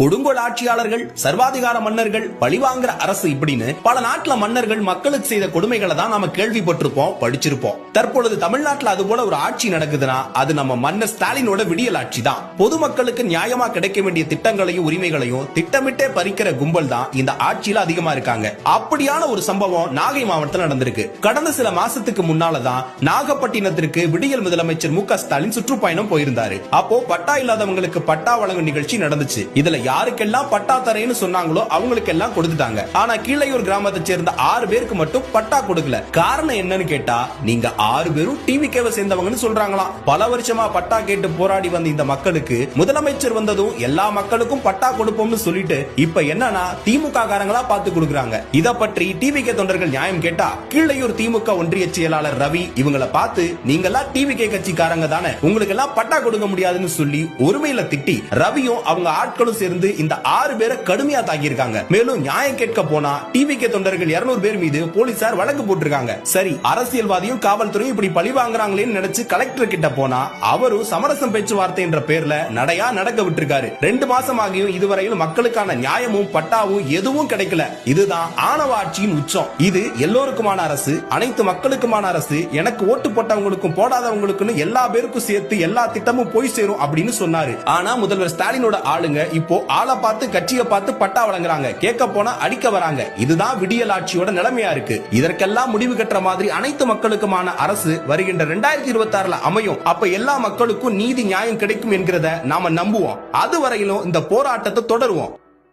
கொடுங்கோல் ஆட்சியாளர்கள் சர்வாதிகார மன்னர்கள் பழிவாங்கிற அரசு இப்படின்னு பல நாட்டுல மன்னர்கள் மக்களுக்கு செய்த கொடுமைகளை தான் நாம கேள்விப்பட்டிருப்போம் படிச்சிருப்போம். தற்பொழுது தமிழ்நாட்டுல அது போல ஒரு ஆட்சி நடக்குதுன்னா அது நம்ம மன்னர் ஸ்டாலினோட விடியல் ஆட்சி தான். பொதுமக்களுக்கு நியாயமா கிடைக்க வேண்டிய திட்டங்களையும் உரிமைகளையும் திட்டமிட்டே பறிக்கிற கும்பல் தான் இந்த ஆட்சியில அதிகமா இருக்காங்க. அப்படியான ஒரு சம்பவம் நாகை மாவட்டத்தில் நடந்திருக்கு. கடந்த சில மாசத்துக்கு முன்னாலதான் நாகப்பட்டினத்திற்கு விடியல் முதலமைச்சர் மு ஸ்டாலின் சுற்றுப்பயணம் போயிருந்தாரு. அப்போ பட்டா இல்லாதவங்களுக்கு பட்டா வழங்கும் நிகழ்ச்சி நடந்துச்சு. இதுல யாருக்கெல்லாம் பட்டா தரேன்னு சொன்னாங்களோ அவங்களுக்கு எல்லாம் கொடுத்துட்டாங்க. ஆனா கீழையூர் கிராமத்தை சேர்ந்த ஆறு பேருக்கு மட்டும் பட்டா கொடுக்கல. காரணம் என்னன்னு கேட்டா நீங்க ஆறு பேரும் டிவி கேவ சேர்ந்தவங்கன்னு சொல்றாங்களாம். பல வருஷமா பட்டா கேட்டு போராடி வந்த இந்த மக்களுக்கு முதலமைச்சர் வந்ததும் எல்லா மக்களுக்கும் பட்டா கொடுப்போம்னு சொல்லிட்டு இப்ப என்னன்னா திமுக காரங்களா பார்த்து கொடுக்குறாங்க. இத பற்றி டிவி கே தொண்டர்கள் நியாயம் கேட்டா கீழையூர் திமுக ஒன்றிய செயலாளர் ரவி இவங்களை பார்த்து நீங்கெல்லாம் டிவி கே கட்சிக்காரங்க தானே. உங்களுக்கு எல்லாம் பட்டா கொடுக்க முடியாதுன்னு சொல்லி ஒருமையில திட்டி ரவியும் அவங்க ஆட்களும் சேர்ந்து இந்த ஆறு பேரை கடுமையா தாக்கியிருக்காங்க. மேலும் நியாயம் கேட்க போனா டிவி கே தொண்டர்கள் 200 பேர் மீது போலீசார் வழக்கு போட்டிருக்காங்க. சரி அரசியல்வாதியும் காவல்துறையும் இப்படி பழி வாங்குறாங்களேன்னு நினைச்சு கலெக்டர் கிட்ட போனா அவரும் சமரசம் பேச்சுவார்த்தை என்ற பேர்ல நடையா நடக்க விட்டுருக்காரு. ரெண்டு மாசம் ஆகியும் இதுவரையில் மக்களுக்கான நியாயமும் பட்டாவும் எதுவும் கிடைக்கல. இதுதான் ஆணவ ஆட்சியின் உச்சம். இது எல்லோருக்குமான அரசு அனைத்து மக்களுக்குமான அரசு எனக்கு ஓட்டு போட்டவங்களுக்கும் போடாதவங்களுக்குன்னு எல்லா பேருக்கும் சேர்த்து எல்லா திட்டமும் போய் சேரும் அப்படின்னு சொன்னாரு. ஆனா முதல்வர் ஸ்டாலினோட ஆளுங்க இப்போ ஆளை பார்த்து கட்சியை பார்த்து பட்டா வழங்குறாங்க. கேட்க போனா அடிக்க வராங்க. இதுதான் விடியல் ஆட்சியோட நிலைமையா இருக்கு. இதற்கெல்லாம் முடிவு கட்டுற மாதிரி அனைத்து மக்களுக்குமான அரசு வருகின்ற ரெண்டாயிரத்தி இருபத்தி ஆறுல அமையும். அப்ப எல்லா மக்களுக்கும் நீதி நியாயம் கிடைக்கும் என்கிறத நாம நம்புவோம். அது வரையிலும் இந்த போராட்டத்தை தொடருவோம்.